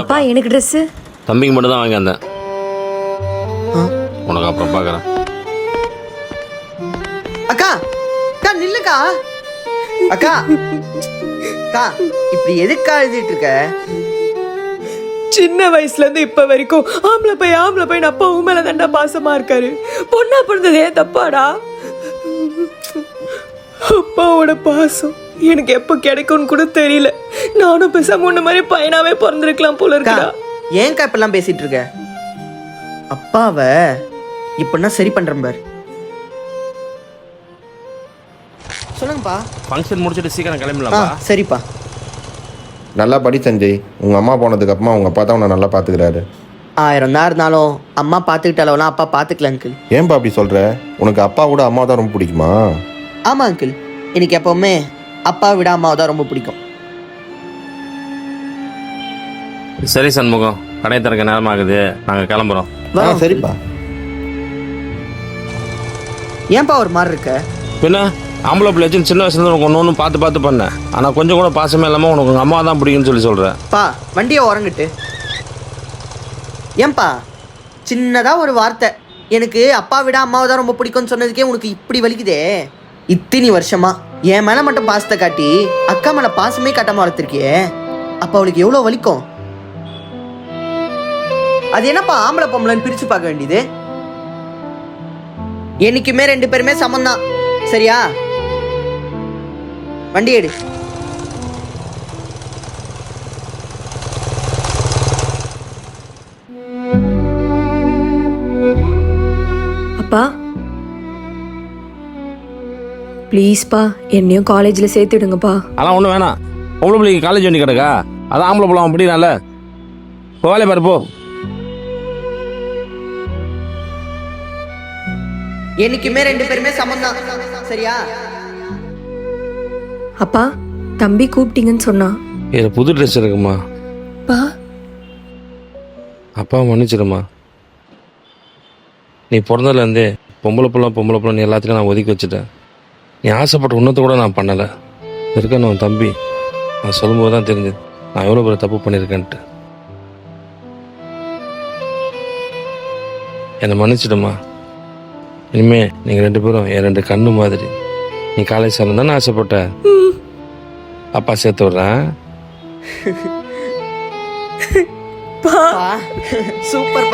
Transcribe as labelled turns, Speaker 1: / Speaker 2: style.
Speaker 1: அப்பா எனக்கு ட்ரெஸ்ஸு
Speaker 2: தம்பிக்கு மட்டும் தான் வாங்கி வந்தேன். உனக்கு அப்புறம் பார்க்குறேன்
Speaker 3: அக்கா அக்கா நில்லுக்கா. அக்கா அக்கா இப்படி எதுக்கா எழுதிட்டு இருக்க?
Speaker 4: சின்ன வயசுல இருந்து இப்ப வரைக்கும் ஆம்பளை பையன் ஆம்பளை பையன் அப்பா உன் மேல தாண்டா பாசமா இருக்காரு. பொண்ணா பிறந்ததே தப்பாடா? அப்பாவோட பாசம். எனக்கு எப்ப கிடைக்கும்னு கூட தெரியல. நானும் பேசாம உன்ன மாதிரி பையனாவே பிறந்திருக்கலாம் போல
Speaker 3: அக்கா
Speaker 4: இருக்குடா.
Speaker 3: ஏன்க்கா இப்பெல்லாம் பேசிட்டு இருக்க? அப்பாவை இப்படின்னா சரி பண்றேன் பார். சொல்லுங்கப்பா.
Speaker 2: ஃபங்க்ஷன் முடிச்சுட்டு சீக்கிரம்
Speaker 3: ஆ
Speaker 2: கிளம்பலாமா
Speaker 3: சரிப்பா.
Speaker 5: நல்லா படி சஞ்சய் உங்கள் அம்மா போனதுக்கு அப்புறமா உங்கள் அப்பா தான் உன்னை நல்லா பார்த்துக்கிறாரு
Speaker 3: ஆயிரம் தான் இருந்தாலும் அம்மா பார்த்துக்கிட்டாலும் அப்பா பார்த்துக்கல அங்கிள்
Speaker 5: ஏன்பா அப்படி சொல்கிற உனக்கு அப்பா கூட அம்மா தான் ரொம்ப பிடிக்குமா?
Speaker 3: ஆமா அங்கிள் எனக்கு எப்பவுமே அப்பா விட அம்மாவை தான் ரொம்ப பிடிக்கும்.
Speaker 2: சரி சண்முகம் கடை திறக்க நேரம் ஆகுது நாங்கள் கிளம்புறோம்
Speaker 5: ஆ. சரிப்பா.
Speaker 3: ஏன்பா ஒரு மாதிரி இருக்க?
Speaker 2: பின்ன ஆம்பளை பிள்ளை வச்சு சின்ன வயசுல உனக்கு ஒன்று ஒன்று பார்த்து பார்த்து பண்ணேன் ஆனால் கொஞ்சம் கூட பாசமே இல்லாமல் உனக்கு உங்கள் அம்மா தான் பிடிக்கும்னு சொல்லி சொல்கிறேன்
Speaker 3: பா வண்டியை உறங்கிட்டு. ஏன்பா சின்னதா ஒரு வார்த்தை. எனக்கு அப்பா விட அம்மாவை தான் ரொம்ப பிடிக்கும்னு சொன்னதுக்கே உனக்கு இப்படி வலிக்குதே. இத்தினி வருஷமா என் மேல மட்டும் பாசத்தை காட்டி அக்கா மேல பாசமே காட்டாம வளர்த்துருக்கியே. அப்ப அவளுக்கு எவ்வளவு வலிக்கும்? அது என்னப்பா ஆம்பளை பொம்பளைன்னு பிரிச்சு பார்க்க வேண்டியது? என்னைக்குமே ரெண்டு பேருமே சமந்தான் சரியா? வண்டி எடு.
Speaker 1: அப்பா ப்ளீஸ்ப்பா என்னையும் காலேஜில் சேர்த்துடுங்கப்பா
Speaker 2: அதெல்லாம் ஒன்றும் வேணாம். பொம்பளை பிள்ளைக்கு காலேஜ் வண்டி கிடக்கா? அதான் ஆம்பளை பிள்ளை அவன் பிடிக்கலாம்ல இப்போ வேலையை பாரு போ.
Speaker 3: என்னைக்குமே ரெண்டு பேருமே சமம்தான். சரியா?
Speaker 1: அப்பா தம்பி கூப்பிட்டீங்கன்னு சொன்னான்
Speaker 2: இதில் புது ட்ரெஸ் இருக்குமா?
Speaker 4: பா.
Speaker 2: அப்பா மன்னிச்சிடுமா? நீ பிறந்ததுலேருந்தே பொம்பளை பிள்ளை பொம்பளை பிள்ளை நீ எல்லாத்தையும் நான் ஒதுக்கி வச்சுட்டேன். நீ ஆசைப்பட்ட உன்னத்தை கூட நான் பண்ணலை. இருக்கணும் உன் தம்பி. நான் சொல்லும்போது தான் தெரிஞ்சது. நான் எவ்வளோ பெரிய தப்பு பண்ணியிருக்கேன்ட்டு. என்னை மன்னிச்சிடுமா இனிமே நீங்கள் ரெண்டு பேரும் என் ரெண்டு கண்ணு மாதிரி. நீ காலேஜ் சேரணும் தானே ஆசைப்பட்ட? அப்பா சேர்த்து விட்றேன்.
Speaker 4: பா.
Speaker 3: சூப்பர்